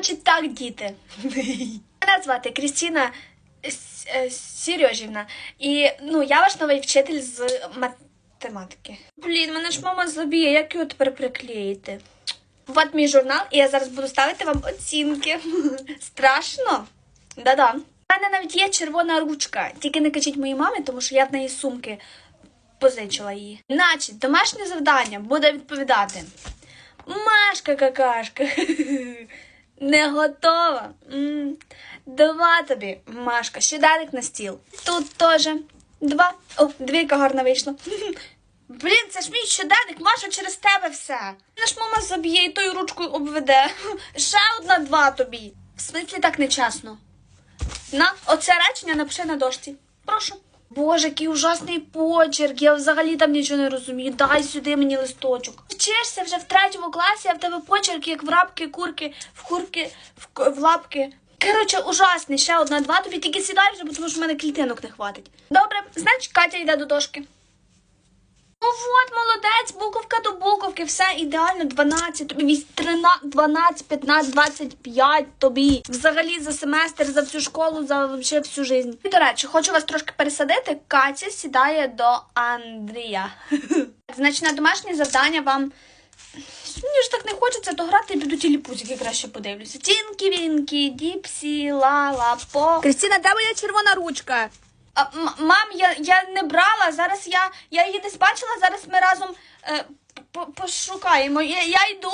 Значить так, діти. Мене звати Крістіна е, Сережівна. І ну, я ваш новий вчитель з математики. Блін, мене ж мама заб'є, як його тепер приклеїти? От мій журнал, і я зараз буду ставити вам оцінки. Страшно? Да-да. У мене навіть є червона ручка. Тільки не кажіть моїй мамі, тому що я в неї сумки позичила її. Значить, домашнє завдання буде відповідати. Машка какашка. Не готова. М, Два тобі, Машка, щоденник на стіл. Тут теж два. О, двійка гарна вийшла. Блін, це ж мій щоденник, Маша, через тебе все. Наш мама заб'є і тою ручкою обведе. Ще одна два тобі. В смислі так нечесно. На, оце речення напиши на дошці. Прошу. Боже, який ужасний почерк. Я взагалі там нічого не розумію. Дай сюди мені листочок. Вчишся вже в третьому класі, а в тебе почерк, як в рапки, курки, в курки, в, в лапки. Коротше, ужасний. Ще одна два. Тобі тільки сідай вже, бо тому що в мене клітинок не хватить. Добре, значить, Катя йде до дошки. От, молодець, буковка до буковки, все ідеально, 12, тобі 13, 12, 15, 25 тобі. Взагалі за семестр, за всю школу, за вообще всю жизнь. І, до речі, хочу вас трошки пересадити. Катя сідає до Андрія. Значить, на домашнє завдання вам. Мені ж так не хочеться, то грати піду ті ліпузики краще подивлюся. Тінкі вінкі, діпсі, ла-ла, по. Крістіна, де моя червона ручка? А, м- мам, я, я не брала. Зараз я, я її десь бачила, зараз ми разом е, пошукаємо. Я, я йду.